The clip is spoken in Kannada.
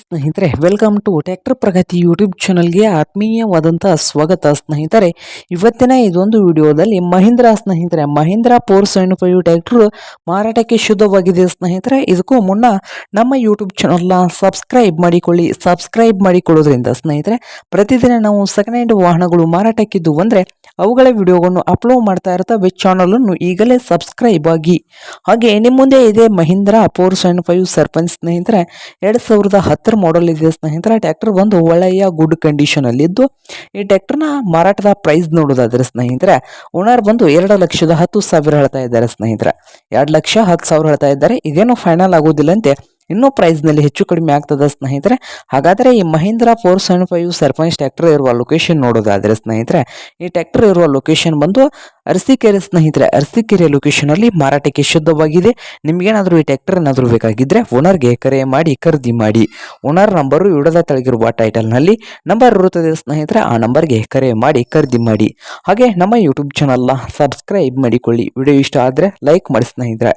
ಸ್ನೇಹಿತರೆ welcome to tractor Pragati YouTube ಚಾನಲ್ಗೆ ಆತ್ಮೀಯವಾದಂಥ ಸ್ವಾಗತ. ಸ್ನೇಹಿತರೆ, ಇವತ್ತಿನ ಇದೊಂದು ವಿಡಿಯೋದಲ್ಲಿ ಮಹೀಂದ್ರ, ಸ್ನೇಹಿತರೆ, Mahindra four seven five tractor ಮಾರಾಟಕ್ಕೆ ಶುದ್ಧವಾಗಿದೆ. ಸ್ನೇಹಿತರೆ, ಇದಕ್ಕೂ ಮುನ್ನ ನಮ್ಮ ಯೂಟ್ಯೂಬ್ ಚಾನಲ್ನ ಸಬ್ಸ್ಕ್ರೈಬ್ ಮಾಡಿಕೊಳ್ಳಿ. ಸಬ್ಸ್ಕ್ರೈಬ್ ಮಾಡಿಕೊಳ್ಳೋದ್ರಿಂದ ಸ್ನೇಹಿತರೆ, ಪ್ರತಿದಿನ ನಾವು ಸೆಕೆಂಡ್ ಹ್ಯಾಂಡ್ ವಾಹನಗಳು ಮಾರಾಟಕ್ಕಿದ್ದು ಅಂದರೆ ಅವುಗಳ ವಿಡಿಯೋಗಳನ್ನು ಅಪ್ಲೋಡ್ ಮಾಡ್ತಾ ಇರ್ತವೆ ಚಾನಲನ್ನು ಈಗಲೇ ಸಬ್ಸ್ಕ್ರೈಬ್ ಆಗಿ. ಹಾಗೆ ನಿಮ್ಮ ಮುಂದೆ ಇದೆ Mahindra four seven five Sarpanch ಸ್ನೇಹಿತರೆ, ಎರಡು ಸಾವಿರದ ಹತ್ತರ ಮಾಡಲ್ ಇದೆ ಸ್ನೇಹಿತರೆ. ಟ್ರ್ಯಾಕ್ಟರ್ ಒಂದು ಒಳ್ಳೆಯ ಗುಡ್ ಕಂಡೀಷನ್ ಅಲ್ಲಿ ಇದ್ದು, ಈ ಟ್ರ್ಯಾಕ್ಟರ್ನ ಮಾರಾಟದ ಪ್ರೈಸ್ ನೋಡೋದಾದ್ರೆ ಸ್ನೇಹಿತರೆ ಓನರ್ ಬಂದು ಎರಡು ಲಕ್ಷದ ಹತ್ತು ಸಾವಿರ ಹೇಳ್ತಾ ಇದ್ದಾರೆ ಸ್ನೇಹಿತರೆ. ಎರಡು ಲಕ್ಷ ಹತ್ತು ಸಾವಿರ ಹೇಳ್ತಾ ಇದ್ದಾರೆ. ಇದೇನು ಫೈನಲ್ ಆಗೋದಿಲ್ಲಂತೆ ಇನ್ನೂ ಪ್ರೈಸ್ನಲ್ಲಿ ಹೆಚ್ಚು ಕಡಿಮೆ ಆಗ್ತದೆ ಸ್ನೇಹಿತರೆ. ಹಾಗಾದರೆ ಈ Mahindra four seven five Sarpanch tractor ಇರುವ ಲೊಕೇಶನ್ ನೋಡೋದಾದ್ರೆ ಸ್ನೇಹಿತರೆ, ಈ ಟ್ರ್ಯಾಕ್ಟರ್ ಇರುವ ಲೊಕೇಶನ್ ಬಂದು ಅರಸಿಕೆರೆ ಸ್ನೇಹಿತರೆ, ಅರಸಿಕೆರೆ ಲೊಕೇಶನ್ ಅಲ್ಲಿ ಮಾರಾಟಕ್ಕೆ ಶುದ್ಧವಾಗಿದೆ. ನಿಮಗೇನಾದರೂ ಈ ಟ್ರ್ಯಾಕ್ಟರ್ ಏನಾದರೂ ಬೇಕಾಗಿದ್ದರೆ ಓನರ್ಗೆ ಕರೆ ಮಾಡಿ, ಖರೀದಿ ಮಾಡಿ. ಓನರ್ ನಂಬರು ಇಡದ ತಳಗಿರುವ ಟೈಟಲ್ನಲ್ಲಿ ನಂಬರ್ ಇರುತ್ತದೆ ಸ್ನೇಹಿತರೆ, ಆ ನಂಬರ್ಗೆ ಕರೆ ಮಾಡಿ, ಖರೀದಿ ಮಾಡಿ. ಹಾಗೆ ನಮ್ಮ ಯೂಟ್ಯೂಬ್ ಚಾನಲ್ನ ಸಬ್ಸ್ಕ್ರೈಬ್ ಮಾಡಿಕೊಳ್ಳಿ. ವಿಡಿಯೋ ಇಷ್ಟ ಆದರೆ ಲೈಕ್ ಮಾಡಿ ಸ್ನೇಹಿತರೆ.